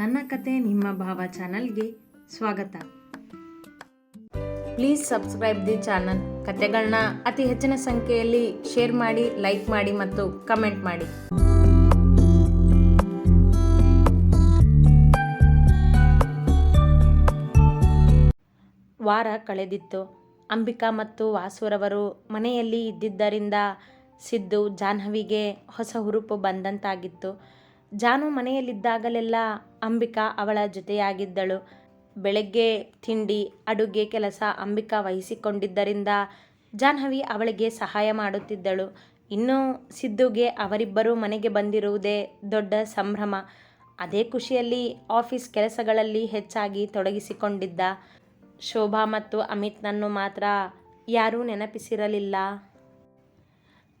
ನನ್ನ ಕತೆ ನಿಮ್ಮ ಭಾವ ಚಾನಲ್ಗೆ ಸ್ವಾಗತ. Please subscribe the channel. ಕತೆಗಳನ್ನ ಅತಿ ಹೆಚ್ಚಿನ ಸಂಖ್ಯೆಯಲ್ಲಿ ಶೇರ್ ಮಾಡಿ, ಲೈಕ್ ಮಾಡಿ ಮತ್ತು ಕಮೆಂಟ್ ಮಾಡಿ. ವಾರ ಕಳೆದಿತ್ತು. ಅಂಬಿಕಾ ಮತ್ತು ವಾಸುರವರು ಮನೆಯಲ್ಲಿ ಇದ್ದಿದ್ದರಿಂದ ಸಿದ್ದು ಜಾಹ್ನವಿಗೆ ಹೊಸ ಹುರುಪು ಬಂದಂತಾಗಿತ್ತು. ಜಾನು ಮನೆಯಲ್ಲಿದ್ದಾಗಲೆಲ್ಲ ಅಂಬಿಕಾ ಅವಳ ಜೊತೆಯಾಗಿದ್ದಳು. ಬೆಳಗ್ಗೆ ತಿಂಡಿ, ಅಡುಗೆ ಕೆಲಸ ಅಂಬಿಕಾ ವಹಿಸಿಕೊಂಡಿದ್ದರಿಂದ ಜಾಹ್ನವಿ ಅವಳಿಗೆ ಸಹಾಯ ಮಾಡುತ್ತಿದ್ದಳು. ಇನ್ನು ಸಿದ್ದುಗೆ ಅವರಿಬ್ಬರು ಮನೆಗೆ ಬಂದಿರುವುದೇ ದೊಡ್ಡ ಸಂಭ್ರಮ. ಅದೇ ಖುಷಿಯಲ್ಲಿ ಆಫೀಸ್ ಕೆಲಸಗಳಲ್ಲಿ ಹೆಚ್ಚಾಗಿ ತೊಡಗಿಸಿಕೊಂಡಿದ್ದ ಶೋಭಾ ಮತ್ತು ಅಮಿತ್ನನ್ನು ಮಾತ್ರ ಯಾರೂ ನೆನಪಿಸಿರಲಿಲ್ಲ.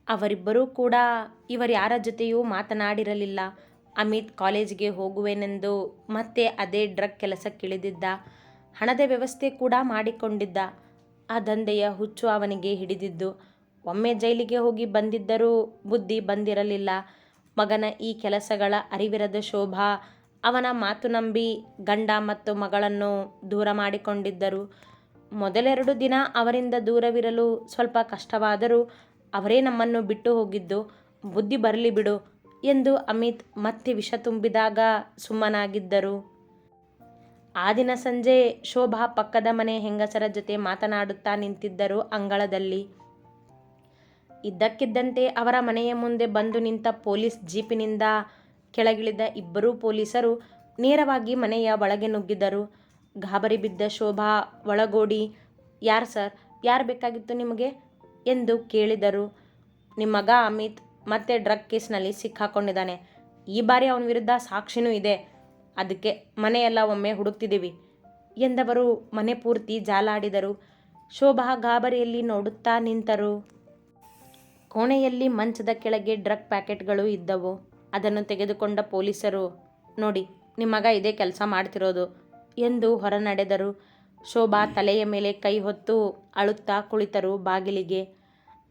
ಅವರಿಬ್ಬರೂ ಕೂಡ ಇವರ್ಯಾರ ಜೊತೆಯೂ ಮಾತನಾಡಿರಲಿಲ್ಲ. ಅಮಿತ್ ಕಾಲೇಜಿಗೆ ಹೋಗುವೆನೆಂದು ಮತ್ತೆ ಅದೇ ಡ್ರಗ್ ಕೆಲಸಕ್ಕಿಳಿದಿದ್ದ, ಹಣದ ವ್ಯವಸ್ಥೆ ಕೂಡ ಮಾಡಿಕೊಂಡಿದ್ದ, ಆ ದಂಧೆಯ ಹುಚ್ಚು ಅವನಿಗೆ ಹಿಡಿದಿದ್ದು. ಒಮ್ಮೆ ಜೈಲಿಗೆ ಹೋಗಿ ಬಂದಿದ್ದರೂ ಬುದ್ಧಿ ಬಂದಿರಲಿಲ್ಲ. ಮಗನ ಈ ಕೆಲಸಗಳ ಅರಿವಿರದ ಶೋಭಾ, ಅವನ ಮಾತು ನಂಬಿ ಗಂಡ ಮತ್ತು ಮಗಳನ್ನು ದೂರ ಮಾಡಿಕೊಂಡಿದ್ದರು. ಮೊದಲೆರಡು ದಿನ ಅವರಿಂದ ದೂರವಿರಲು ಸ್ವಲ್ಪ ಕಷ್ಟವಾದರೂ ಅವರೇ ನಮ್ಮನ್ನು ಬಿಟ್ಟು ಹೋಗಿದ್ದು. ಬುದ್ಧಿ ಬರಲಿ ಬಿಡು ಎಂದು ಅಮಿತ್ ಮತ್ತೆ ವಿಷ ತುಂಬಿದಾಗ ಸುಮ್ಮನಾಗಿದ್ದರು. ಆ ದಿನ ಸಂಜೆ ಶೋಭಾ ಪಕ್ಕದ ಮನೆ ಹೆಂಗಸರ ಜೊತೆ ಮಾತನಾಡುತ್ತಾ ನಿಂತಿದ್ದರು ಅಂಗಳದಲ್ಲಿ. ಇದ್ದಕ್ಕಿದ್ದಂತೆ ಅವರ ಮನೆಯ ಮುಂದೆ ಬಂದು ನಿಂತ ಪೊಲೀಸ್ ಜೀಪಿನಿಂದ ಕೆಳಗಿಳಿದ ಇಬ್ಬರೂ ಪೊಲೀಸರು ನೇರವಾಗಿ ಮನೆಯ ಒಳಗೆ ನುಗ್ಗಿದರು. ಗಾಬರಿ ಬಿದ್ದ ಶೋಭಾ ಒಳಗೋಡಿ, ಯಾರು ಸರ್? ಯಾರು ಬೇಕಾಗಿತ್ತು ನಿಮಗೆ? ಎಂದು ಕೇಳಿದರು. ನಿಮ್ಮ ಮಗ ಅಮಿತ್ ಮತ್ತೆ ಡ್ರಗ್ ಕೇಸ್ನಲ್ಲಿ ಸಿಕ್ಕಾಕೊಂಡಿದ್ದಾನೆ. ಈ ಬಾರಿ ಅವನ ವಿರುದ್ಧ ಸಾಕ್ಷಿನೂ ಇದೆ. ಅದಕ್ಕೆ ಮನೆಯೆಲ್ಲ ಒಮ್ಮೆ ಹುಡುಕ್ತಿದ್ದೀವಿ. ಎಂದವರು ಮನೆ ಪೂರ್ತಿ ಜಾಲಾಡಿದರು. ಶೋಭಾ ಗಾಬರಿಯಲ್ಲಿ ನೋಡುತ್ತಾ ನಿಂತರು. ಕೋಣೆಯಲ್ಲಿ ಮಂಚದ ಕೆಳಗೆ ಡ್ರಗ್ ಪ್ಯಾಕೆಟ್ಗಳು ಇದ್ದವು. ಅದನ್ನು ತೆಗೆದುಕೊಂಡ ಪೊಲೀಸರು, ನೋಡಿ, ನಿಮ್ಮ ಮಗ ಇದೇ ಕೆಲಸ ಮಾಡ್ತಿರೋದು ಎಂದು ಹೊರನಡೆದರು. ಶೋಭಾ ತಲೆಯ ಮೇಲೆ ಕೈ ಹೊತ್ತು ಅಳುತ್ತಾ ಕುಳಿತರು ಬಾಗಿಲಿಗೆ.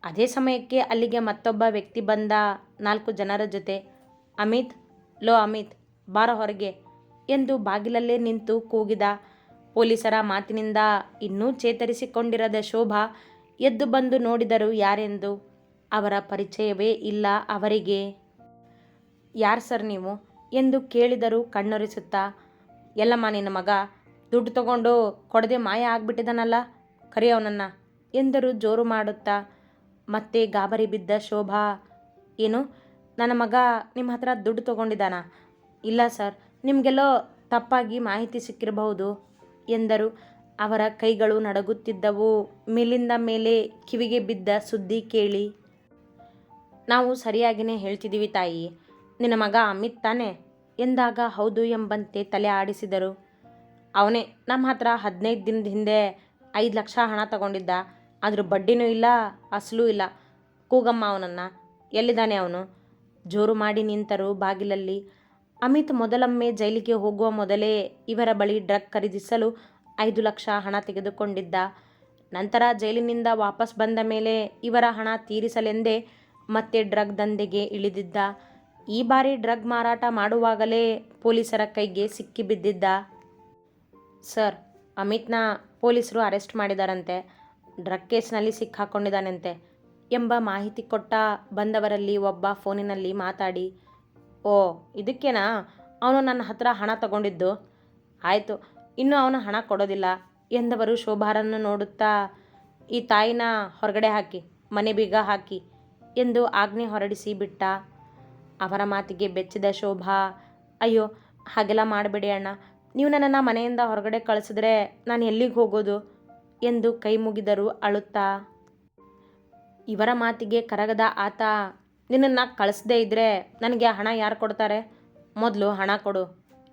ಅದೇ ಸಮಯಕ್ಕೆ ಅಲ್ಲಿಗೆ ಮತ್ತೊಬ್ಬ ವ್ಯಕ್ತಿ ಬಂದ ನಾಲ್ಕು ಜನರ ಜೊತೆ, ಅಮಿತ್, ಲೋ ಅಮಿತ್, ಬಾರ ಹೊರಗೆ, ಎಂದು ಬಾಗಿಲಲ್ಲೇ ನಿಂತು ಕೂಗಿದ ಪೊಲೀಸರ ಮಾತಿನಿಂದ ಇನ್ನೂ ಚೇತರಿಸಿಕೊಂಡಿರದ ಶೋಭಾ ಎದ್ದು ಬಂದು ನೋಡಿದರು ಯಾರೆಂದು ಅವರ ಪರಿಚಯವೇ ಇಲ್ಲ ಅವರಿಗೆ. ಯಾರು ಸರ್ ನೀವು? ಎಂದು ಕೇಳಿದರು ಕಣ್ಣೊರಿಸುತ್ತಾ, ಎಲ್ಲಮ್ಮ, ನಿನ್ನ ಮಗ ದುಡ್ಡು ತಗೊಂಡು ಕೊಡದೆ ಮಾಯ ಆಗ್ಬಿಟ್ಟಿದ್ದಾನಲ್ಲ ಕರೆಯವನನ್ನು ಎಂದರು ಜೋರು ಮಾಡುತ್ತಾ ಮತ್ತೆ ಗಾಬರಿ ಬಿದ್ದ ಶೋಭಾ, ಏನು? ನನ್ನ ಮಗ ನಿಮ್ಮ ಹತ್ರ ದುಡ್ಡು ತಗೊಂಡಿದ್ದಾನ? ಇಲ್ಲ ಸರ್, ನಿಮಗೆಲ್ಲೋ ತಪ್ಪಾಗಿ ಮಾಹಿತಿ ಸಿಕ್ಕಿರಬಹುದು, ಎಂದರು. ಅವರ ಕೈಗಳು ನಡಗುತ್ತಿದ್ದವು. ಮೇಲಿಂದ ಮೇಲೆ ಕಿವಿಗೆ ಬಿದ್ದ ಸುದ್ದಿ ಕೇಳಿ, ನಾವು ಸರಿಯಾಗಿಯೇ ಹೇಳ್ತಿದ್ದೀವಿ ತಾಯಿ, ನಿನ್ನ ಮಗ ಅಮಿತ್ ತಾನೆ? ಎಂದಾಗ ಹೌದು ಎಂಬಂತೆ ತಲೆ ಆಡಿಸಿದರು. ಅವನೇ, ನಮ್ಮ ಹತ್ರ ಹದಿನೈದು ದಿನದ ಹಿಂದೆ ಐದು ಲಕ್ಷ ಹಣ ತಗೊಂಡಿದ್ದ. ಅದ್ರ ಬಡ್ಡಿನೂ ಇಲ್ಲ, ಅಸಲೂ ಇಲ್ಲ. ಕೂಗಮ್ಮ ಅವನನ್ನು, ಎಲ್ಲಿದ್ದಾನೆ ಅವನು? ಜೋರು ಮಾಡಿ ನಿಂತರು ಬಾಗಿಲಲ್ಲಿ. ಅಮಿತ್ ಮೊದಲೊಮ್ಮೆ ಜೈಲಿಗೆ ಹೋಗುವ ಮೊದಲೇ ಇವರ ಬಳಿ ಡ್ರಗ್ ಖರೀದಿಸಲು ಐದು ಲಕ್ಷ ಹಣ ತೆಗೆದುಕೊಂಡಿದ್ದ. ನಂತರ ಜೈಲಿನಿಂದ ವಾಪಸ್ ಬಂದ ಮೇಲೆ ಇವರ ಹಣ ತೀರಿಸಲೆಂದೇ ಮತ್ತೆ ಡ್ರಗ್ ದಂಧೆಗೆ ಇಳಿದಿದ್ದ. ಈ ಬಾರಿ ಡ್ರಗ್ ಮಾರಾಟ ಮಾಡುವಾಗಲೇ ಪೊಲೀಸರ ಕೈಗೆ ಸಿಕ್ಕಿಬಿದ್ದಿದ್ದ ಸರ್, ಅಮಿತ್ನ ಪೊಲೀಸರು ಅರೆಸ್ಟ್ ಮಾಡಿದಾರಂತೆ. ಡ್ರಗ್ ಕೇಸ್ನಲ್ಲಿ ಸಿಕ್ಕಾಕೊಂಡಿದ್ದಾನಂತೆ ಎಂಬ ಮಾಹಿತಿ ಕೊಟ್ಟ ಬಂದವರಲ್ಲಿ ಒಬ್ಬ ಫೋನಿನಲ್ಲಿ ಮಾತಾಡಿ, ಓ, ಇದಕ್ಕೇನಾ? ಅವನು ನನ್ನ ಹತ್ರ ಹಣ ತಗೊಂಡಿದ್ದು? ಆಯಿತು, ಇನ್ನೂ ಅವನು ಹಣ ಕೊಡೋದಿಲ್ಲ, ಎಂದವರು ಶೋಭಾರನ್ನು ನೋಡುತ್ತಾ, ಈ ತಾಯಿನ ಹೊರಗಡೆ ಹಾಕಿ, ಮನೆ ಬೀಗ ಹಾಕಿ, ಎಂದು ಆಜ್ಞೆ ಹೊರಡಿಸಿ ಬಿಟ್ಟ. ಅವರ ಮಾತಿಗೆ ಬೆಚ್ಚಿದ ಶೋಭಾ, ಅಯ್ಯೋ, ಹಾಗೆಲ್ಲ ಮಾಡಬೇಡಿ ಅಣ್ಣ. ನೀವು ನನ್ನನ್ನು ಮನೆಯಿಂದ ಹೊರಗಡೆ ಕಳಿಸಿದ್ರೆ ನಾನು ಎಲ್ಲಿಗೆ ಹೋಗೋದು? ಎಂದು ಕೈ ಮುಗಿದರು ಅಳುತ್ತಾ. ಇವರ ಮಾತಿಗೆ ಕರಗದ ಆತ, ನಿನ್ನನ್ನು ಕಳಿಸದೇ ಇದ್ದರೆ ನನಗೆ ಹಣ ಯಾರು ಕೊಡ್ತಾರೆ? ಮೊದಲು ಹಣ ಕೊಡು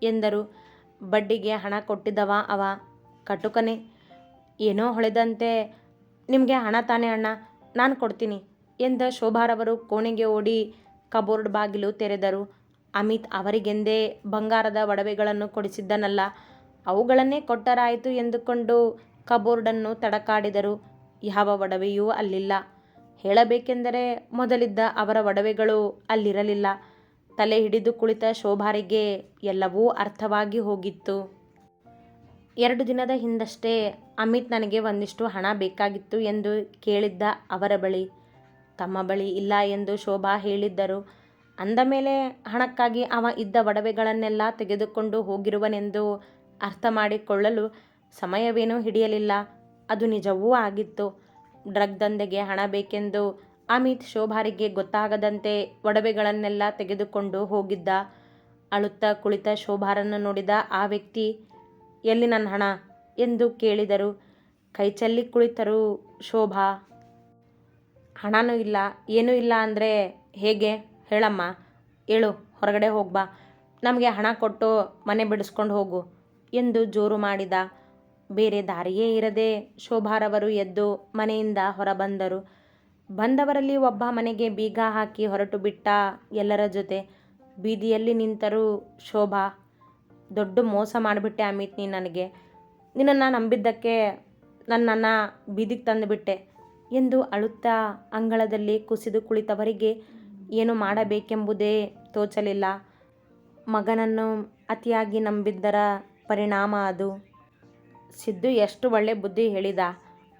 ಎಂದರು. ಬಡ್ಡಿಗೆ ಹಣ ಕೊಟ್ಟಿದ್ದವ ಅವ. ಕಟುಕನೆ, ಏನೋ ಹೊಳೆದಂತೆ, ನಿಮಗೆ ಹಣ ತಾನೇ ಅಣ್ಣ, ನಾನು ಕೊಡ್ತೀನಿ ಎಂದ ಶೋಭಾರವರು ಕೋಣೆಗೆ ಓಡಿ ಕಬೋರ್ಡ್ ಬಾಗಿಲು ತೆರೆದರು. ಅಮಿತ್ ಅವರಿಗೆಂದೇ ಬಂಗಾರದ ಒಡವೆಗಳನ್ನು ಕೊಡಿಸಿದ್ದನಲ್ಲ, ಅವುಗಳನ್ನೇ ಕೊಟ್ಟರಾಯಿತು ಎಂದುಕೊಂಡು ಕಬೋರ್ಡನ್ನು ತಡಕಾಡಿದರು. ಯಾವ ಒಡವೆಯೂ ಅಲ್ಲಿಲ್ಲ. ಹೇಳಬೇಕೆಂದರೆ ಮೊದಲಿದ್ದ ಅವರ ಒಡವೆಗಳು ಅಲ್ಲಿರಲಿಲ್ಲ. ತಲೆ ಹಿಡಿದು ಕುಳಿತ ಶೋಭಾರಿಗೆ ಎಲ್ಲವೂ ಅರ್ಥವಾಗಿ ಹೋಗಿತ್ತು. ಎರಡು ದಿನದ ಹಿಂದಷ್ಟೇ ಅಮಿತ್ ನನಗೆ ಒಂದಿಷ್ಟು ಹಣ ಬೇಕಾಗಿತ್ತು ಎಂದು ಕೇಳಿದ್ದ ಅವರ ಬಳಿ. ತಮ್ಮ ಬಳಿ ಇಲ್ಲ ಎಂದು ಶೋಭಾ ಹೇಳಿದ್ದರು. ಅಂದ ಮೇಲೆ ಹಣಕ್ಕಾಗಿ ಅವ ಇದ್ದ ಒಡವೆಗಳನ್ನೆಲ್ಲ ತೆಗೆದುಕೊಂಡು ಹೋಗಿರುವನೆಂದು ಅರ್ಥ ಮಾಡಿಕೊಳ್ಳಲು ಸಮಯವೇನೂ ಹಿಡಿಯಲಿಲ್ಲ. ಅದು ನಿಜವೂ ಆಗಿತ್ತು. ಡ್ರಗ್ ದಂಧೆಗೆ ಹಣ ಬೇಕೆಂದು ಅಮಿತ್ ಶೋಭಾರಿಗೆ ಗೊತ್ತಾಗದಂತೆ ಒಡವೆಗಳನ್ನೆಲ್ಲ ತೆಗೆದುಕೊಂಡು ಹೋಗಿದ್ದ. ಅಳುತ್ತಾ ಕುಳಿತ ಶೋಭಾರನ್ನು ನೋಡಿದ ಆ ವ್ಯಕ್ತಿ, ಎಲ್ಲಿ ನನ್ನ ಹಣ? ಎಂದು ಕೇಳಿದರು. ಕೈಚಲ್ಲಿ ಕುಳಿತರು ಶೋಭಾ. ಹಣನೂ ಇಲ್ಲ, ಏನೂ ಇಲ್ಲ ಅಂದರೆ ಹೇಗೆ? ಹೇಳಮ್ಮ. ಹೇಳು ಹೊರಗಡೆ ಹೋಗ್ಬಾ. ನಮಗೆ ಹಣ ಕೊಟ್ಟು ಮನೆ ಬಿಡಿಸ್ಕೊಂಡು ಹೋಗು ಎಂದು ಜೋರು ಮಾಡಿದ. ಬೇರೆ ದಾರಿಯೇ ಇರದೆ ಶೋಭಾರವರು ಎದ್ದು ಮನೆಯಿಂದ ಹೊರಬಂದರು. ಬಂದವರಲ್ಲಿ ಒಬ್ಬ ಮನೆಗೆ ಬೀಗ ಹಾಕಿ ಹೊರಟು ಬಿಟ್ಟ ಎಲ್ಲರ ಜೊತೆ. ಬೀದಿಯಲ್ಲಿ ನಿಂತರು, ಶೋಭಾ, ದೊಡ್ಡ ಮೋಸ ಮಾಡಿಬಿಟ್ಟೆ ಅಮಿತ್ ನೀ ನನಗೆ. ನಿನ್ನನ್ನು ನಂಬಿದ್ದಕ್ಕೆ ನನ್ನನ್ನು ಬೀದಿಗೆ ತಂದುಬಿಟ್ಟೆ ಎಂದು ಅಳುತ್ತಾ ಅಂಗಳದಲ್ಲಿ ಕುಸಿದು ಕುಳಿತವರಿಗೆ ಏನು ಮಾಡಬೇಕೆಂಬುದೇ ತೋಚಲಿಲ್ಲ. ಮಗನನ್ನು ಅತಿಯಾಗಿ ನಂಬಿದ್ದರ ಪರಿಣಾಮ ಅದು. ಸಿದ್ದು ಎಷ್ಟು ಒಳ್ಳೆ ಬುದ್ಧಿ ಹೇಳಿದ.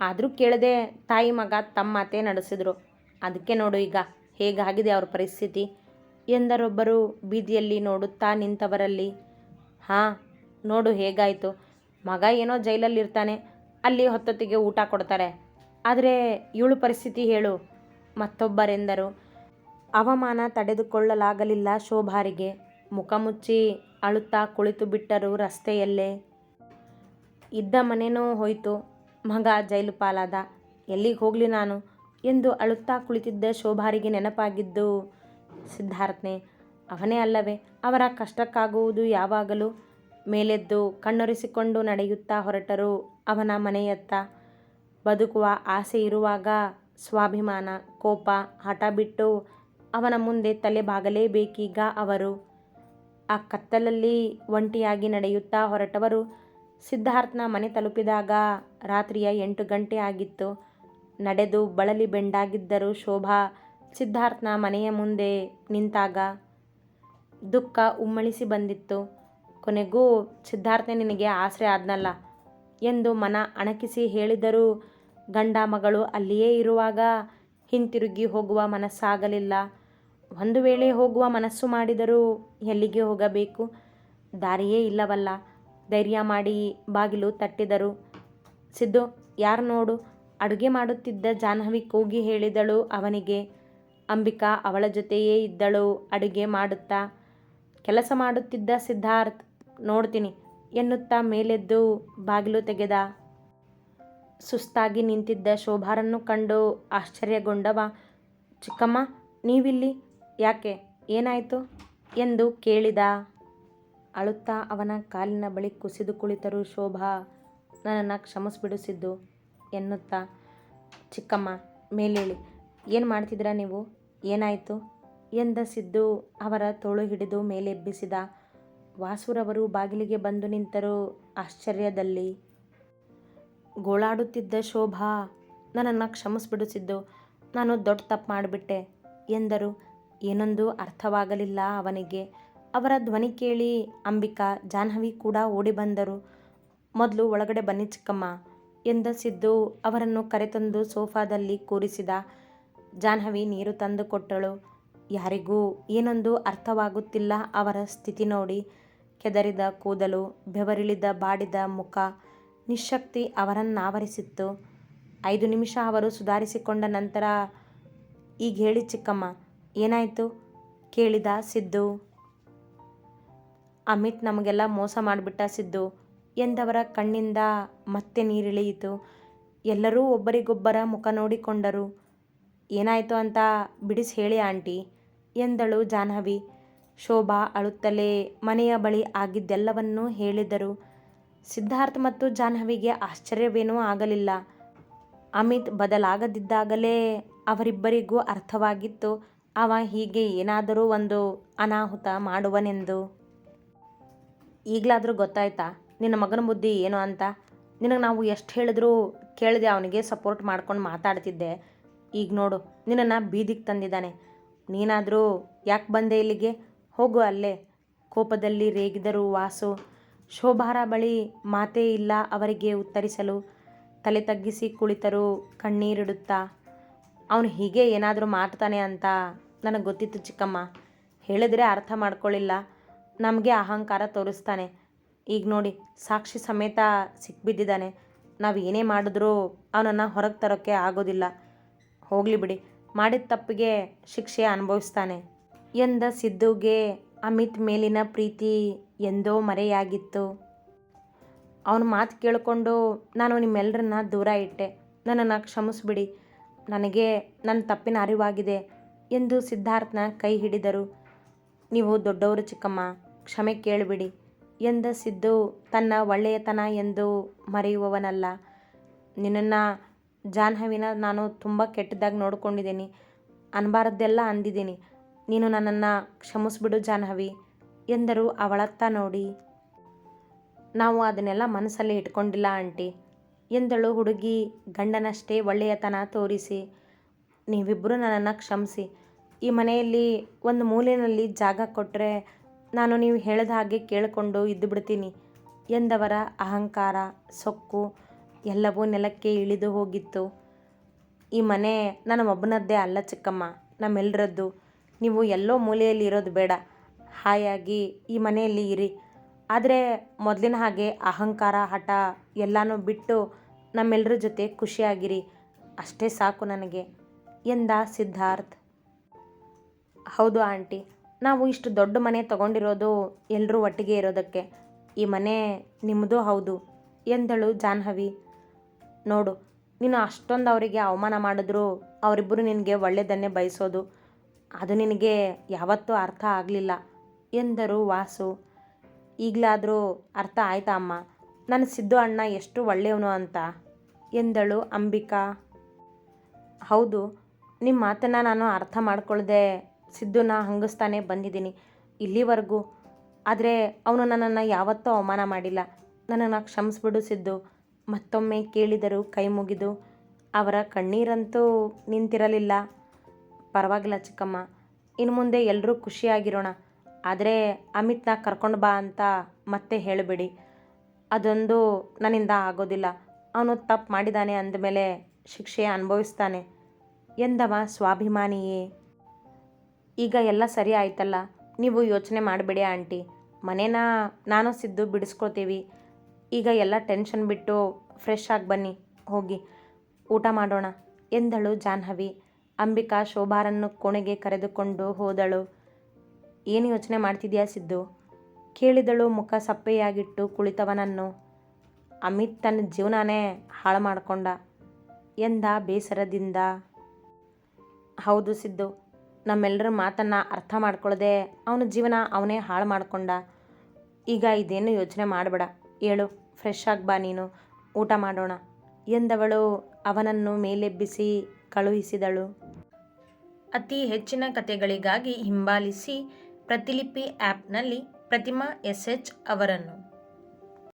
ಆದರೂ ಕೇಳದೆ ತಾಯಿ ಮಗ ತಮ್ಮ ಮಾತೇ ನಡೆಸಿದ್ರು. ಅದಕ್ಕೆ ನೋಡು ಈಗ, ಹೇಗಾಗಿದೆ ಅವ್ರ ಪರಿಸ್ಥಿತಿ? ಎಂದರೊಬ್ಬರು ಬೀದಿಯಲ್ಲಿ ನೋಡುತ್ತಾ ನಿಂತವರಲ್ಲಿ, ಹಾಂ, ನೋಡು ಹೇಗಾಯಿತು. ಮಗ ಏನೋ ಜೈಲಲ್ಲಿರ್ತಾನೆ, ಅಲ್ಲಿ ಹೊತ್ತೊತ್ತಿಗೆ ಊಟ ಕೊಡ್ತಾರೆ. ಆದರೆ ಇವಳು ಪರಿಸ್ಥಿತಿ ಹೇಳು. ಮತ್ತೊಬ್ಬರೆಂದರು, ಅವಮಾನ ತಡೆದುಕೊಳ್ಳಲಾಗಲಿಲ್ಲ ಶೋಭಾರಿಗೆ. ಮುಖ ಮುಚ್ಚಿ ಅಳುತ್ತಾ ಕುಳಿತು ಬಿಟ್ಟರು ರಸ್ತೆಯಲ್ಲೇ. ಇದ್ದ ಮನೆನೂ ಹೋಯಿತು. ಮಗ ಜೈಲು ಪಾಲಾದ. ಎಲ್ಲಿಗೆ ಹೋಗಲಿ ನಾನು? ಎಂದು ಅಳುತ್ತಾ ಕುಳಿತಿದ್ದ ಶೋಭಾರಿಗೆ ನೆನಪಾಗಿದ್ದು, ಸಿದ್ಧಾರ್ಥನೆ, ಅವನೇ ಅಲ್ಲವೇ? ಅವರ ಕಷ್ಟಕ್ಕಾಗುವುದು ಯಾವಾಗಲೂ? ಮೇಲೆದ್ದು ಕಣ್ಣೊರೆಸಿಕೊಂಡು ನಡೆಯುತ್ತಾ ಹೊರಟರು ಅವನ ಮನೆಯತ್ತ ಬದುಕುವ ಆಸೆ ಇರುವಾಗ ಸ್ವಾಭಿಮಾನ, ಕೋಪ, ಹಠ ಬಿಟ್ಟು ಅವನ ಮುಂದೆ ತಲೆ ಬಾಗಲೇಬೇಕೀಗ ಅವರು. ಆ ಕತ್ತಲಲ್ಲಿ ಒಂಟಿಯಾಗಿ ನಡೆಯುತ್ತಾ ಹೊರಟವರು ಸಿದ್ಧಾರ್ಥನ ಮನೆ ತಲುಪಿದಾಗ ರಾತ್ರಿಯ ಎಂಟು ಗಂಟೆ ಆಗಿತ್ತು. ನಡೆದು ಬಳಲಿ ಬೆಂಡಾಗಿದ್ದರೂ ಶೋಭಾ ಸಿದ್ಧಾರ್ಥನ ಮನೆಯ ಮುಂದೆ ನಿಂತಾಗ ದುಃಖ ಉಮ್ಮಳಿಸಿ ಬಂದಿತ್ತು. ಕೊನೆಗೂ, ಸಿದ್ಧಾರ್ಥನೆ ನಿನಗೆ ಆಸರೆ ಆದ್ನಲ್ಲ? ಎಂದು ಮನ ಅಣಕಿಸಿ ಹೇಳಿದರೂ ಗಂಡ ಮಗಳು ಅಲ್ಲಿಯೇ ಇರುವಾಗ ಹಿಂತಿರುಗಿ ಹೋಗುವ ಮನಸ್ಸಾಗಲಿಲ್ಲ. ಒಂದು ವೇಳೆ ಹೋಗುವ ಮನಸ್ಸು ಮಾಡಿದರೂ ಎಲ್ಲಿಗೆ ಹೋಗಬೇಕು? ದಾರಿಯೇ ಇಲ್ಲವಲ್ಲ. ಧೈರ್ಯ ಮಾಡಿ ಬಾಗಿಲು ತಟ್ಟಿದರು. ಸಿದ್ದು, ಯಾರು ನೋಡು? ಅಡುಗೆ ಮಾಡುತ್ತಿದ್ದ ಜಾಹ್ನವಿ ಕೂಗಿ ಹೇಳಿದಳು ಅವನಿಗೆ. ಅಂಬಿಕಾ ಅವಳ ಜೊತೆಯೇ ಇದ್ದಳು, ಅಡುಗೆ ಮಾಡುತ್ತಾ. ಕೆಲಸ ಮಾಡುತ್ತಿದ್ದ ಸಿದ್ಧಾರ್ಥ್, ನೋಡ್ತೀನಿ, ಎನ್ನುತ್ತಾ ಮೇಲೆದ್ದು ಬಾಗಿಲು ತೆಗೆದ. ಸುಸ್ತಾಗಿ ನಿಂತಿದ್ದ ಶೋಭಾರನ್ನು ಕಂಡು ಆಶ್ಚರ್ಯಗೊಂಡವ ಚಿಕ್ಕಮ್ಮ, ನೀವಿಲ್ಲಿ? ಯಾಕೆ? ಏನಾಯಿತು? ಎಂದು ಕೇಳಿದ. ಅಳುತ್ತಾ ಅವನ ಕಾಲಿನ ಬಳಿ ಕುಸಿದು ಕುಳಿತರು ಶೋಭಾ ನನ್ನನ್ನು ಕ್ಷಮಿಸ್ಬಿಡಿಸಿದ್ದು ಎನ್ನುತ್ತಾ, ಚಿಕ್ಕಮ್ಮ, ಮೇಲೇಳಿ, ಏನು ಮಾಡ್ತಿದ್ದೀರಾ ನೀವು? ಏನಾಯಿತು? ಎಂದ ಸಿದ್ದು ಅವರ ತೋಳು ಹಿಡಿದು ಮೇಲೆಬ್ಬಿಸಿದ ವಾಸುರವರು ಬಾಗಿಲಿಗೆ ಬಂದು ನಿಂತರು ಆಶ್ಚರ್ಯದಲ್ಲಿ. ಗೋಳಾಡುತ್ತಿದ್ದ ಶೋಭಾ, ನನ್ನನ್ನು ಕ್ಷಮಿಸ್ಬಿಡಿಸಿದ್ದು ನಾನು ದೊಡ್ಡ ತಪ್ಪು ಮಾಡಿಬಿಟ್ಟೆ ಎಂದರು. ಏನೊಂದು ಅರ್ಥವಾಗಲಿಲ್ಲ ಅವನಿಗೆ. ಅವರ ಧ್ವನಿ ಕೇಳಿ ಅಂಬಿಕಾ, ಜಾಹ್ನವಿ ಕೂಡ ಓಡಿ ಬಂದರು. ಮೊದಲು ಒಳಗಡೆ ಬನ್ನಿ ಚಿಕ್ಕಮ್ಮ ಎಂದ ಸಿದ್ದು ಅವರನ್ನು ಕರೆತಂದು ಸೋಫಾದಲ್ಲಿ ಕೂರಿಸಿದ. ಜಾಹ್ನವಿ ನೀರು ತಂದು ಕೊಟ್ಟಳು. ಯಾರಿಗೂ ಏನೊಂದು ಅರ್ಥವಾಗುತ್ತಿಲ್ಲ ಅವರ ಸ್ಥಿತಿ ನೋಡಿ. ಕೆದರಿದ ಕೂದಲು, ಬೆವರಿಳಿದ ಬಾಡಿದ ಮುಖ, ನಿಶಕ್ತಿ ಅವರನ್ನಾವರಿಸಿತ್ತು. ಐದು ನಿಮಿಷ ಅವರು ಸುಧಾರಿಸಿಕೊಂಡ ನಂತರ, ಈಗ ಹೇಳಿ ಚಿಕ್ಕಮ್ಮ, ಏನಾಯಿತು? ಕೇಳಿದ ಸಿದ್ದು. ಅಮಿತ್ ನಮಗೆಲ್ಲ ಮೋಸ ಮಾಡಿಬಿಟ್ಟ ಸಿದ್ದು. ಎಂದವರ ಕಣ್ಣಿಂದ ಮತ್ತೆ ನೀರಿಳಿಯಿತು. ಎಲ್ಲರೂ ಒಬ್ಬರಿಗೊಬ್ಬರ ಮುಖ ನೋಡಿಕೊಂಡರು. ಏನಾಯಿತು ಅಂತ ಬಿಡಿಸಿ ಹೇಳಿ ಆಂಟಿ, ಎಂದಳು ಜಾಹ್ನವಿ. ಶೋಭಾ ಅಳುತ್ತಲೇ ಮನೆಯ ಬಳಿ ಆಗಿದ್ದೆಲ್ಲವನ್ನೂ ಹೇಳಿದರು. ಸಿದ್ಧಾರ್ಥ್ ಮತ್ತು ಜಾಹ್ನವಿಗೆ ಆಶ್ಚರ್ಯವೇನೂ ಆಗಲಿಲ್ಲ. ಅಮಿತ್ ಬದಲಾಗದಿದ್ದಾಗಲೇ ಅವರಿಬ್ಬರಿಗೂ ಅರ್ಥವಾಗಿತ್ತು. ಅವ ಹೀಗೆ ಏನಾದರೂ ಒಂದು ಅನಾಹುತ ಮಾಡುವನೆಂದು. ಈಗಲಾದರೂ ಗೊತ್ತಾಯ್ತಾ? ನಿನ್ನ ಮಗನ ಬುದ್ಧಿ ಏನು ಅಂತ? ನಿನಗೆ ನಾವು ಎಷ್ಟು ಹೇಳಿದ್ರೂ ಕೇಳಿದೆ ಅವನಿಗೆ ಸಪೋರ್ಟ್ ಮಾಡ್ಕೊಂಡು ಮಾತಾಡ್ತಿದ್ದೆ. ಈಗ ನೋಡು, ನಿನ್ನನ್ನು ಬೀದಿಗೆ ತಂದಿದ್ದಾನೆ. ನೀನಾದರೂ ಯಾಕೆ ಬಂದೆ ಇಲ್ಲಿಗೆ? ಹೋಗು ಅಲ್ಲೇ. ಕೋಪದಲ್ಲಿ ರೇಗಿದರು ವಾಸು. ಶೋಭಾರ ಬಳಿ ಮಾತೇ ಇಲ್ಲ ಅವರಿಗೆ ಉತ್ತರಿಸಲು. ತಲೆ ತಗ್ಗಿಸಿ ಕುಳಿತರು ಕಣ್ಣೀರಿಡುತ್ತಾ. ಅವನು ಹೀಗೆ ಏನಾದರೂ ಮಾಡ್ತಾನೆ ಅಂತ ನನಗೆ ಗೊತ್ತಿತ್ತು ಚಿಕ್ಕಮ್ಮ. ಹೇಳಿದರೆ ಅರ್ಥ ಮಾಡ್ಕೊಳ್ಳಿಲ್ಲ ನಮಗೆ ಅಹಂಕಾರ ತೋರಿಸ್ತಾನೆ. ಈಗ ನೋಡಿ, ಸಾಕ್ಷಿ ಸಮೇತ ಸಿಕ್ಬಿದ್ದಿದ್ದಾನೆ. ನಾವು ಏನೇ ಮಾಡಿದ್ರೂ ಅವನನ್ನು ಹೊರಗೆ ತರೋಕ್ಕೆ ಆಗೋದಿಲ್ಲ. ಹೋಗಲಿ ಬಿಡಿ. ಮಾಡಿದ ತಪ್ಪಿಗೆ ಶಿಕ್ಷೆ ಅನುಭವಿಸ್ತಾನೆ. ಎಂದ ಸಿದ್ದುಗೆ ಅಮಿತ್ ಮೇಲಿನ ಪ್ರೀತಿ ಎಂದೋ ಮರೆಯಾಗಿತ್ತು. ಅವನ ಮಾತು ಕೇಳಿಕೊಂಡು ನಾನು ನಿಮ್ಮೆಲ್ಲರನ್ನ ದೂರ ಇಟ್ಟೆ. ನನ್ನನ್ನು ಕ್ಷಮಿಸ್ಬಿಡಿ. ನನಗೆ ನನ್ನ ತಪ್ಪಿನ ಅರಿವಾಗಿದೆ ಎಂದು ಸಿದ್ಧಾರ್ಥನ ಕೈ ಹಿಡಿದರು. ನೀವು ದೊಡ್ಡವರು ಚಿಕ್ಕಮ್ಮ. ಕ್ಷಮೆ ಕೇಳಿಬಿಡಿ ಎಂದ ಸಿದ್ದು ತನ್ನ ಒಳ್ಳೆಯತನ ಎಂದು ಮರೆಯುವವನಲ್ಲ. ನಿನ್ನನ್ನು ಜಾಹ್ನವಿನ ನಾನು ತುಂಬ ಕೆಟ್ಟದಾಗಿ ನೋಡಿಕೊಂಡಿದ್ದೀನಿ. ಅನ್ಬಾರದ್ದೆಲ್ಲ ಅಂದಿದ್ದೀನಿ. ನೀನು ನನ್ನನ್ನು ಕ್ಷಮಿಸ್ಬಿಡು ಜಾಹ್ನವಿ ಎಂದರು ಅವಳತ್ತ ನೋಡಿ. ನಾವು ಅದನ್ನೆಲ್ಲ ಮನಸ್ಸಲ್ಲಿ ಇಟ್ಕೊಂಡಿಲ್ಲ ಆಂಟಿ ಎಂದಳು ಹುಡುಗಿ ಗಂಡನಷ್ಟೇ ಒಳ್ಳೆಯತನ ತೋರಿಸಿ. ನೀವಿಬ್ಬರು ನನ್ನನ್ನು ಕ್ಷಮಿಸಿ. ಈ ಮನೆಯಲ್ಲಿ ಒಂದು ಮೂಲೆಯಲ್ಲಿ ಜಾಗ ಕೊಟ್ಟರೆ ನಾನು ನೀವು ಹೇಳಿದ ಹಾಗೆ ಕೇಳಿಕೊಂಡು ಇದ್ದು ಬಿಡ್ತೀನಿ. ಎಂದವರ ಅಹಂಕಾರ, ಸೊಕ್ಕು ಎಲ್ಲವೂ ನೆಲಕ್ಕೆ ಇಳಿದು ಹೋಗಿತ್ತು. ಈ ಮನೆ ನನ್ನ ಒಬ್ಬನದ್ದೇ ಅಲ್ಲ ಚಿಕ್ಕಮ್ಮ ನಮ್ಮೆಲ್ಲರದ್ದು ನೀವು ಎಲ್ಲೋ ಮೂಲೆಯಲ್ಲಿ ಇರೋದು ಬೇಡ. ಹಾಯಾಗಿ ಈ ಮನೆಯಲ್ಲಿ ಇರಿ. ಆದರೆ ಮೊದಲಿನ ಹಾಗೆ ಅಹಂಕಾರ, ಹಠ ಎಲ್ಲನೂ ಬಿಟ್ಟು ನಮ್ಮೆಲ್ಲರ ಜೊತೆ ಖುಷಿಯಾಗಿರಿ. ಅಷ್ಟೇ ಸಾಕು ನನಗೆ, ಎಂದ ಸಿದ್ಧಾರ್ಥ್. ಹೌದು ಆಂಟಿ. ನಾವು ಇಷ್ಟು ದೊಡ್ಡ ಮನೆ ತಗೊಂಡಿರೋದು ಎಲ್ಲರೂ ಒಟ್ಟಿಗೆ ಇರೋದಕ್ಕೆ. ಈ ಮನೆ ನಿಮ್ಮದು ಹೌದು, ಎಂದಳು ಜಾನ್ಹವಿ ನೋಡು, ನೀನು ಅಷ್ಟೊಂದು ಅವರಿಗೆ ಅವಮಾನ ಮಾಡಿದ್ರು ಅವರಿಬ್ಬರು ನಿನಗೆ ಒಳ್ಳೆಯದನ್ನೇ ಬಯಸೋದು. ಅದು ನಿನಗೆ ಯಾವತ್ತೂ ಅರ್ಥ ಆಗಲಿಲ್ಲ, ಎಂದರು ವಾಸು. ಈಗಲಾದರೂ ಅರ್ಥ ಆಯ್ತಾ ಅಮ್ಮ? ನನ್ನ ಸಿದ್ದು ಅಣ್ಣ ಎಷ್ಟು ಒಳ್ಳೆಯವನು ಅಂತ, ಎಂದಳು ಅಂಬಿಕಾ. ಹೌದು ನಿಮ್ಮ ಮಾತನ್ನು ನಾನು ಅರ್ಥ ಮಾಡ್ಕೊಳ್ದೆ ಸಿದ್ದುನ ಹಂಗಿಸ್ತಾನೆ ಬಂದಿದ್ದೀನಿ ಇಲ್ಲಿವರೆಗೂ. ಆದರೆ ಅವನು ನನ್ನನ್ನು ಯಾವತ್ತೂ ಅವಮಾನ ಮಾಡಿಲ್ಲ. ನನ್ನನ್ನು ಕ್ಷಮಿಸ್ಬಿಡು ಸಿದ್ದು. ಮತ್ತೊಮ್ಮೆ ಕೇಳಿದರು ಕೈ ಮುಗಿದು, ಅವರ ಕಣ್ಣೀರಂತೂ ನಿಂತಿರಲಿಲ್ಲ. ಪರವಾಗಿಲ್ಲ ಚಿಕ್ಕಮ್ಮ, ಇನ್ನು ಮುಂದೆ ಎಲ್ಲರೂ ಖುಷಿಯಾಗಿರೋಣ. ಆದರೆ ಅಮಿತ್ನ ಕರ್ಕೊಂಡು ಬಾ ಅಂತ ಮತ್ತೆ ಹೇಳಬೇಡಿ. ಅದೊಂದು ನನ್ನಿಂದ ಆಗೋದಿಲ್ಲ. ಅವನು ತಪ್ಪು ಮಾಡಿದ್ದಾನೆ ಅಂದಮೇಲೆ ಶಿಕ್ಷೆ ಅನುಭವಿಸ್ತಾನೆ. ಎಂದವ ಸ್ವಾಭಿಮಾನಿಯೇ? ಈಗ ಎಲ್ಲ ಸರಿ ಆಯ್ತಲ್ಲ? ನೀವು ಯೋಚನೆ ಮಾಡಬೇಡಿ ಆಂಟಿ. ಮನೇನ ನಾನು ಸಿದ್ದು ಬಿಡಿಸ್ಕೊತೀವಿ ಈಗ ಎಲ್ಲ ಟೆನ್ಷನ್ ಬಿಟ್ಟು ಫ್ರೆಶ್ ಆಗಿ ಬನ್ನಿ. ಹೋಗಿ. ಊಟ ಮಾಡೋಣ. ಎಂದಳು ಜಾಹ್ನವಿ. ಅಂಬಿಕಾ ಶೋಭಾರನ್ನು ಕೋಣೆಗೆ ಕರೆದುಕೊಂಡು ಹೋದಳು. ಏನು ಯೋಚನೆ ಮಾಡ್ತಿದ್ಯಾ ಸಿದ್ದು? ಕೇಳಿದಳು ಮುಖ ಸಪ್ಪೆಯಾಗಿಟ್ಟು ಕುಳಿತವನನ್ನು. ಅಮಿತ್ ತನ್ನ ಜೀವನನೇ ಹಾಳು ಮಾಡಿಕೊಂಡ. ಎಂದ ಬೇಸರದಿಂದ. ಹೌದು ಸಿದ್ದು. ನಮ್ಮೆಲ್ಲರ ಮಾತನ್ನು ಅರ್ಥ ಮಾಡ್ಕೊಳ್ಳದೆ ಅವನ ಜೀವನ ಅವನೇ ಹಾಳು ಮಾಡಿಕೊಂಡ. ಈಗ ಇದೇನು ಯೋಚನೆ ಮಾಡಬೇಡ. ಏಳು ಫ್ರೆಶ್ ಆಗಿ ಬಾ ನೀನು. ಊಟ ಮಾಡೋಣ. ಎಂದವಳು ಅವನನ್ನು ಮೇಲೆಬ್ಬಿಸಿ ಕಳುಹಿಸಿದಳು. ಅತಿ ಹೆಚ್ಚಿನ ಕಥೆಗಳಿಗಾಗಿ ಹಿಂಬಾಲಿಸಿ ಪ್ರತಿಲಿಪಿ ಆ್ಯಪ್ನಲ್ಲಿ ಪ್ರತಿಮಾ ಎಸ್ ಎಚ್ ಅವರನ್ನು.